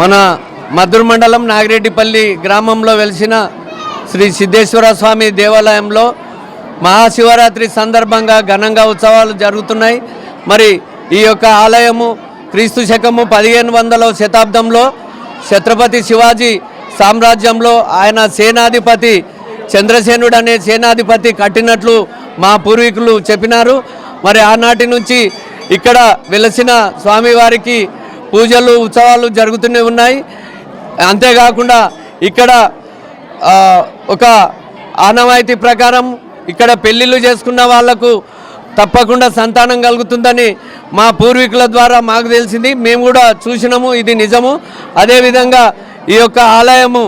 మన మధుర మండలం నాగిరెడ్డిపల్లి గ్రామంలో వెలిసిన శ్రీ సిద్ధేశ్వర స్వామి దేవాలయంలో మహాశివరాత్రి సందర్భంగా ఘనంగా ఉత్సవాలు జరుగుతున్నాయి. మరి ఈ యొక్క ఆలయము క్రీస్తు శకము పదిహేను వందల శతాబ్దంలో ఛత్రపతి శివాజీ సామ్రాజ్యంలో ఆయన సేనాధిపతి చంద్రసేనుడు అనే సేనాధిపతి కట్టినట్లు మా పూర్వీకులు చెప్పినారు. మరి ఆనాటి నుంచి ఇక్కడ వెలసిన స్వామివారికి పూజలు ఉత్సవాలు జరుగుతూనే ఉన్నాయి. అంతేకాకుండా ఇక్కడ ఒక ఆనవాయితీ ప్రకారం ఇక్కడ పెళ్ళిళ్ళు చేసుకున్న వాళ్ళకు తప్పకుండా సంతానం కలుగుతుందని మా పూర్వీకుల ద్వారా మాకు తెలిసింది. మేము కూడా చూసినాము ఇది నిజము. అదేవిధంగా ఈ యొక్క ఆలయము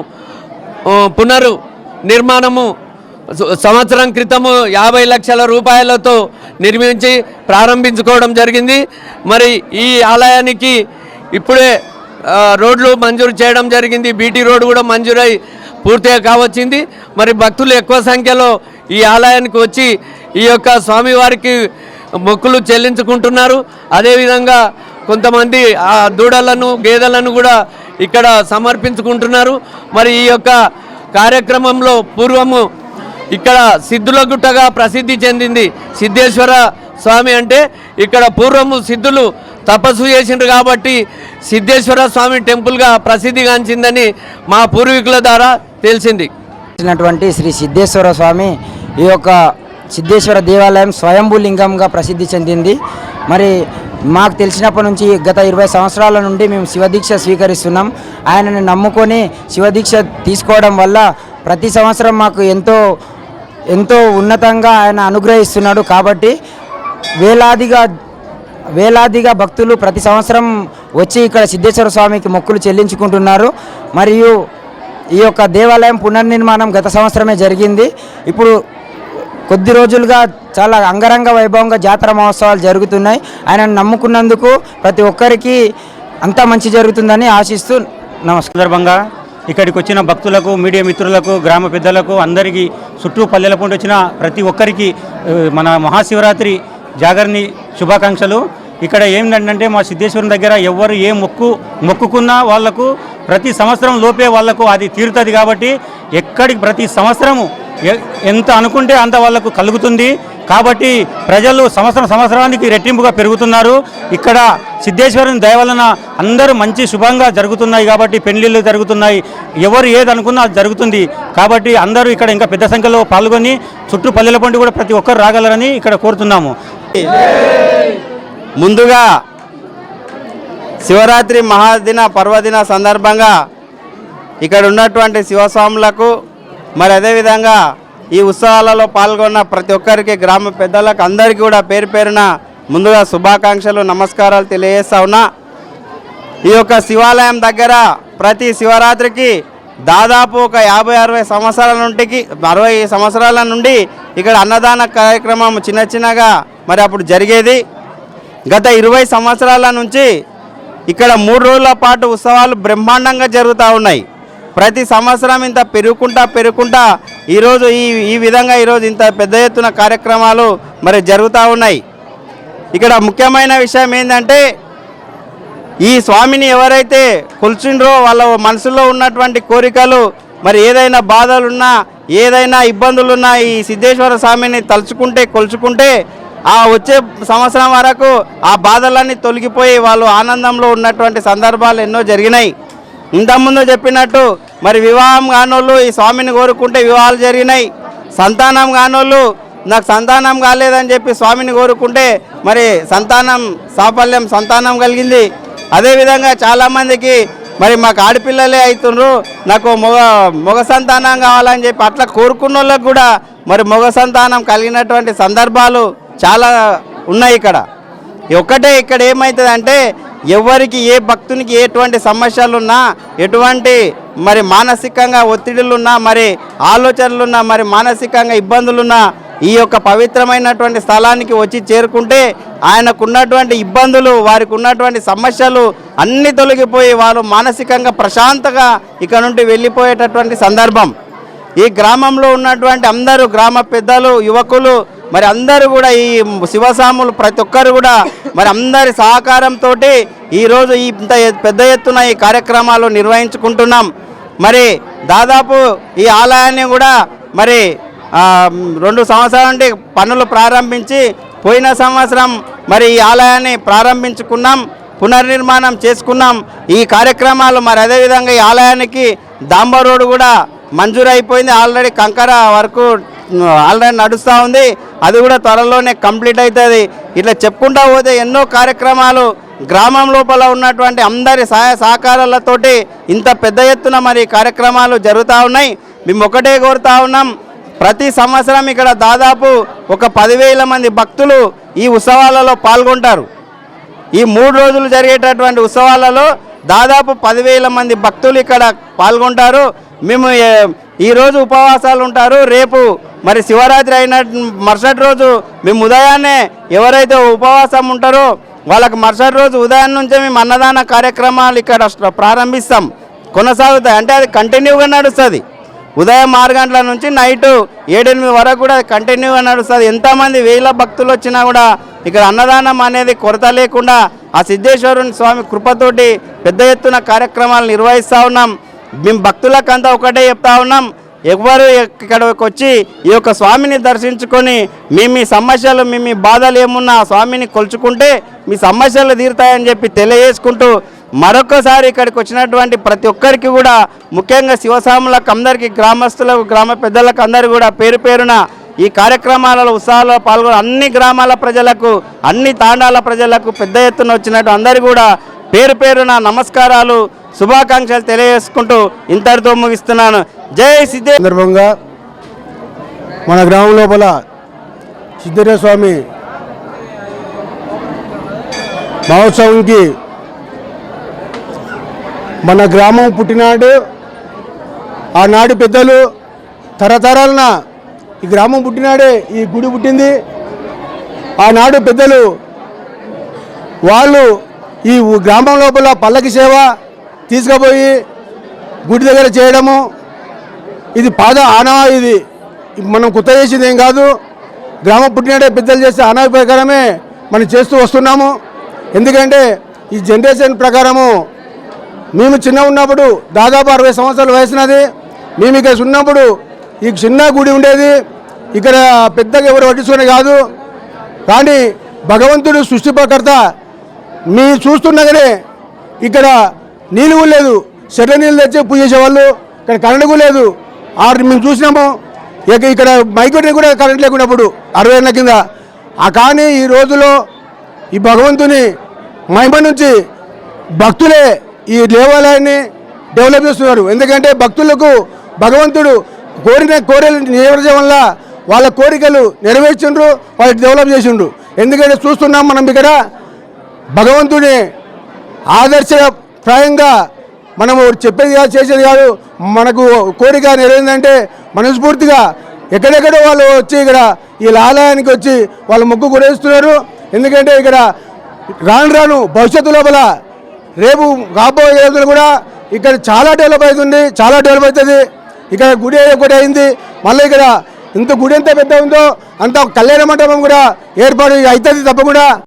పునరు నిర్మాణము సంవత్సరం క్రితము యాభై లక్షల రూపాయలతో నిర్మించి ప్రారంభించుకోవడం జరిగింది. మరి ఈ ఆలయానికి ఇప్పుడే రోడ్లు మంజూరు చేయడం జరిగింది. బీటీ రోడ్డు కూడా మంజూరై పూర్తిగా కావచ్చింది. మరి భక్తులు ఎక్కువ సంఖ్యలో ఈ ఆలయానికి వచ్చి ఈ యొక్క స్వామివారికి మొక్కులు చెల్లించుకుంటున్నారు. అదేవిధంగా కొంతమంది ఆ దూడలను గేదెలను కూడా ఇక్కడ సమర్పించుకుంటున్నారు. మరి ఈ యొక్క కార్యక్రమంలో పూర్వము ఇక్కడ సిద్ధుల గుట్టగా ప్రసిద్ధి చెందింది సిద్ధేశ్వర స్వామి అంటే ఇక్కడ పూర్వము సిద్ధులు తపస్సు చేసిండ్రు కాబట్టి సిద్ధేశ్వర స్వామి టెంపుల్గా ప్రసిద్ధిగాంచిందని మా పూర్వీకుల ద్వారా తెలిసింది. వచ్చినటువంటి శ్రీ సిద్ధేశ్వర స్వామి ఈ యొక్క సిద్ధేశ్వర దేవాలయం స్వయంభూ లింగంగా ప్రసిద్ధి చెందింది. మరి మాకు తెలిసినప్పటి నుంచి గత ఇరవై సంవత్సరాల నుండి మేము శివదీక్ష స్వీకరిస్తున్నాం. ఆయనని నమ్ముకొని శివదీక్ష తీసుకోవడం వల్ల ప్రతి సంవత్సరం మాకు ఎంతో ఎంతో ఉన్నతంగా ఆయన అనుగ్రహిస్తున్నాడు కాబట్టి వేలాదిగా వేలాదిగా భక్తులు ప్రతి సంవత్సరం వచ్చి ఇక్కడ సిద్ధేశ్వర స్వామికి మొక్కులు చెల్లించుకుంటున్నారు. మరియు ఈ యొక్క దేవాలయం పునర్నిర్మాణం గత సంవత్సరమే జరిగింది. ఇప్పుడు కొద్ది రోజులుగా చాలా అంగరంగ వైభవంగా జాతర మహోత్సవాలు జరుగుతున్నాయి. ఆయనను నమ్ముకున్నందుకు ప్రతి ఒక్కరికి అంతా మంచి జరుగుతుందని ఆశిస్తూ నమస్కారం సందర్భంగా ఇక్కడికి వచ్చిన భక్తులకు మీడియా మిత్రులకు గ్రామ పెద్దలకు అందరికీ చుట్టూ పల్లెల పండి వచ్చిన ప్రతి ఒక్కరికి మన మహాశివరాత్రి జాగరణి శుభాకాంక్షలు. ఇక్కడ ఏంటంటే మా సిద్ధేశ్వరం దగ్గర ఎవరు ఏ మొక్కు మొక్కుకున్నా వాళ్ళకు ప్రతి సంవత్సరం లోపే వాళ్ళకు అది తీరుతుంది కాబట్టి ఎక్కడికి ప్రతి సంవత్సరము ఎ- ఎంత అనుకుంటే అంత వాళ్ళకు కలుగుతుంది. కాబట్టి ప్రజలు సంవత్సరం సంవత్సరానికి రెట్టింపుగా పెరుగుతున్నారు. ఇక్కడ సిద్ధేశ్వరుని దయ వలన అందరూ మంచి శుభంగా జరుగుతున్నాయి కాబట్టి పెళ్ళిళ్ళు జరుగుతున్నాయి. ఎవరు ఏది అనుకున్నా అది జరుగుతుంది. కాబట్టి అందరూ ఇక్కడ ఇంకా పెద్ద సంఖ్యలో పాల్గొని చుట్టూ పల్లెల పండు కూడా ప్రతి ఒక్కరు రాగలరని ఇక్కడ కోరుతున్నాము. ముందుగా శివరాత్రి మహాదిన పర్వదిన సందర్భంగా ఇక్కడ ఉన్నటువంటి శివస్వాములకు మరి అదేవిధంగా ఈ ఉత్సవాలలో పాల్గొన్న ప్రతి ఒక్కరికి గ్రామ పెద్దలకు అందరికీ కూడా పేరు పేరున ముందుగా శుభాకాంక్షలు నమస్కారాలు తెలియజేస్తా ఉన్నా. ఈ యొక్క శివాలయం దగ్గర ప్రతి శివరాత్రికి దాదాపు ఒక యాభై అరవై సంవత్సరాల నుండికి అరవై సంవత్సరాల నుండి ఇక్కడ అన్నదాన కార్యక్రమం చిన్న చిన్నగా మరి అప్పుడు జరిగేది. గత ఇరవై సంవత్సరాల నుంచి ఇక్కడ మూడు రోజుల పాటు ఉత్సవాలు బ్రహ్మాండంగా జరుగుతూ ఉన్నాయి. ప్రతి సంవత్సరం ఇంత పెరుగుకుంటా పెరుగుకుంటా ఈరోజు ఈ ఈ విధంగా ఈరోజు ఇంత పెద్ద ఎత్తున కార్యక్రమాలు మరి జరుగుతూ ఉన్నాయి. ఇక్కడ ముఖ్యమైన విషయం ఏంటంటే ఈ స్వామిని ఎవరైతే కొలిచిండ్రో వాళ్ళ మనసులో ఉన్నటువంటి కోరికలు మరి ఏదైనా బాధలున్నా ఏదైనా ఇబ్బందులున్నా ఈ సిద్ధేశ్వర స్వామిని తలుచుకుంటే కొలుచుకుంటే ఆ వచ్చే సంవత్సరం వరకు ఆ బాధలన్నీ తొలగిపోయి వాళ్ళు ఆనందంలో ఉన్నటువంటి సందర్భాలు ఎన్నో జరిగినాయి. ఇంతకుముందు చెప్పినట్టు మరి వివాహం కానోళ్ళు ఈ స్వామిని కోరుకుంటే వివాహాలు జరిగినాయి. సంతానం కానోళ్ళు నాకు సంతానం కాలేదని చెప్పి స్వామిని కోరుకుంటే మరి సంతానం సాఫల్యం సంతానం కలిగింది. అదేవిధంగా చాలామందికి మరి మాకు ఆడపిల్లలే అవుతుండ్రు నాకు మొగ మొగ సంతానం కావాలని చెప్పి అట్లా కోరుకున్న వాళ్ళకు కూడా మరి మొగ సంతానం కలిగినటువంటి సందర్భాలు చాలా ఉన్నాయి ఇక్కడ. ఒక్కటే ఇక్కడ ఏమవుతుందంటే ఎవరికి ఏ భక్తునికి ఎటువంటి సమస్యలున్నా ఎటువంటి మరి మానసికంగా ఒత్తిడులున్నా మరి ఆలోచనలున్నా మరి మానసికంగా ఇబ్బందులున్నా ఈ యొక్క పవిత్రమైనటువంటి స్థలానికి వచ్చి చేరుకుంటే ఆయనకున్నటువంటి ఇబ్బందులు వారికి ఉన్నటువంటి సమస్యలు అన్నీ తొలగిపోయి వారు మానసికంగా ప్రశాంతంగా ఇక్కడ నుండి వెళ్ళిపోయేటటువంటి సందర్భం. ఈ గ్రామంలో ఉన్నటువంటి అందరూ గ్రామ పెద్దలు యువకులు మరి అందరూ కూడా ఈ శివసాములు ప్రతి ఒక్కరు కూడా మరి అందరి సహకారంతో ఈరోజు ఈ ఇంత పెద్ద ఎత్తున ఈ కార్యక్రమాలు నిర్వహించుకుంటున్నాం. మరి దాదాపు ఈ ఆలయాన్ని కూడా మరి రెండు సంవత్సరాల నుండి పనులు ప్రారంభించి పోయిన సంవత్సరం మరి ఈ ఆలయాన్ని ప్రారంభించుకున్నాం పునర్నిర్మాణం చేసుకున్నాం. ఈ కార్యక్రమాలు మరి అదేవిధంగా ఈ ఆలయానికి డాంబర్ రోడ్డు కూడా మంజూరు అయిపోయింది ఆల్రెడీ కంకర వరకు ఆల్రెడీ నడుస్తూ ఉంది. అది కూడా త్వరలోనే కంప్లీట్ అవుతుంది. ఇట్లా చెప్పుకుంటా పోతే ఎన్నో కార్యక్రమాలు గ్రామం లోపల ఉన్నటువంటి అందరి సహాయ సహకారాలతోటి ఇంత పెద్ద ఎత్తున మరి కార్యక్రమాలు జరుగుతూ ఉన్నాయి. మేము ఒకటే కోరుతా ఉన్నాం. ప్రతి సంవత్సరం ఇక్కడ దాదాపు ఒక పదివేల మంది భక్తులు ఈ ఉత్సవాలలో పాల్గొంటారు. ఈ మూడు రోజులు జరిగేటటువంటి ఉత్సవాలలో దాదాపు పదివేల మంది భక్తులు ఇక్కడ పాల్గొంటారు. మేము ఈరోజు ఉపవాసాలు ఉంటారు. రేపు మరి శివరాత్రి అయిన మరుసటి రోజు మేము ఉదయాన్నే ఎవరైతే ఉపవాసం ఉంటారో వాళ్ళకి మరుసటి రోజు ఉదయం నుంచే మేము అన్నదాన కార్యక్రమాలు ఇక్కడ ప్రారంభిస్తాం. కొనసాగుతాయి. అంటే అది కంటిన్యూగా నడుస్తుంది. ఉదయం ఆరు గంటల నుంచి నైట్ ఏడెనిమిది వరకు కూడా కంటిన్యూగా నడుస్తుంది. ఎంతమంది వేల భక్తులు వచ్చినా కూడా ఇక్కడ అన్నదానం అనేది కొరత లేకుండా ఆ సిద్ధేశ్వరుని స్వామి కృపతోటి పెద్ద ఎత్తున కార్యక్రమాలు నిర్వహిస్తూ ఉన్నాం. మేము భక్తులకంతా ఒకటే చెప్తా ఉన్నాం. ఎవరు ఇక్కడికి వచ్చి ఈ యొక్క స్వామిని దర్శించుకొని మీ మీ సమస్యలు మీ మీ బాధలు ఏమున్నా ఆ స్వామిని కొలుచుకుంటే మీ సమస్యలు తీరుతాయని చెప్పి తెలియజేసుకుంటూ మరొకసారి ఇక్కడికి వచ్చినటువంటి ప్రతి ఒక్కరికి కూడా ముఖ్యంగా శివస్వాములకు అందరికీ గ్రామస్తులకు గ్రామ పెద్దలకు అందరికీ కూడా పేరు పేరున ఈ కార్యక్రమాలలో ఉత్సాహాల్లో పాల్గొని అన్ని గ్రామాల ప్రజలకు అన్ని తాండాల ప్రజలకు పెద్ద ఎత్తున వచ్చినట్టు అందరూ కూడా పేరు పేరున నమస్కారాలు. శుభాకాంక్షలు తెలియజేసుకుంటూ ఇంతటితో ముగిస్తున్నాను. జై సిద్ధే సందర్భంగా మన గ్రామం లోపల సిద్ధేశ్వర స్వామి మహోత్సవంకి మన గ్రామం పుట్టినాడు. ఆనాడు పెద్దలు తరతరాలన ఈ గ్రామం పుట్టినాడే ఈ గుడి పుట్టింది. ఆనాడు పెద్దలు వాళ్ళు ఈ గ్రామం లోపల పల్లకి సేవ తీసుకుపోయి గుడి దగ్గర చేయడము. ఇది పాద ఆనవా ఇది మనం కొత్త చేసింది ఏం కాదు. గ్రామ పుట్టినడే పెద్దలు చేసే ఆనవ ప్రకారమే మనం చేస్తూ వస్తున్నాము. ఎందుకంటే ఈ జనరేషన్ ప్రకారము మేము చిన్న ఉన్నప్పుడు దాదాపు అరవై సంవత్సరాల వయసునది. మేము ఇక్కడ ఉన్నప్పుడు ఈ చిన్న గుడి ఉండేది. ఇక్కడ పెద్దగా ఎవరు పట్టించుకునే కాదు. కానీ భగవంతుడు సృష్టిపకర్త. మీ చూస్తుండగానే ఇక్కడ నీళ్ళు కూడా లేదు. చెట్ల నీళ్ళు తెచ్చి పూజ చేసేవాళ్ళు. ఇక్కడ కరెంటు కూడా లేదు. ఆరు మేము చూసినాము. ఇక ఇక్కడ మైకొట్టి కూడా కరెంట్ లేకున్నప్పుడు అరవై ఏళ్ళ కింద. ఆ కానీ ఈ రోజులో ఈ భగవంతుని మహిమ నుంచి భక్తులే ఈ దేవాలయాన్ని డెవలప్ చేస్తున్నారు. ఎందుకంటే భక్తులకు భగవంతుడు కోరిన కోరికలు నెరవేర్చడం వల్ల వాళ్ళ కోరికలు నెరవేర్చిండ్రు వాళ్ళు డెవలప్ చేసిండ్రు. ఎందుకంటే చూస్తున్నాం మనం ఇక్కడ భగవంతుని ఆదర్శ ప్రాయంగా మనము చెప్పేది కాదు చేసేది కాదు. మనకు కోరిక నెరవేరిందంటే మనస్ఫూర్తిగా ఎక్కడెక్కడో వాళ్ళు వచ్చి ఇక్కడ ఈ ఆలయానికి వచ్చి వాళ్ళు మొక్కు కురేస్తున్నారు ఎందుకంటే ఇక్కడ రాను రాను భవిష్యత్తు లోపల రేపు రాబోయే రోజులు కూడా ఇక్కడ చాలా డెవలప్ అవుతుంది చాలా డెవలప్ అవుతుంది. ఇక్కడ గుడి ఒకటి అయింది మళ్ళీ ఇక్కడ ఇంత గుడి ఎంత పెద్ద ఉందో అంత కళ్యాణ మండపం కూడా ఏర్పాటు అవుతుంది తప్పకుండా.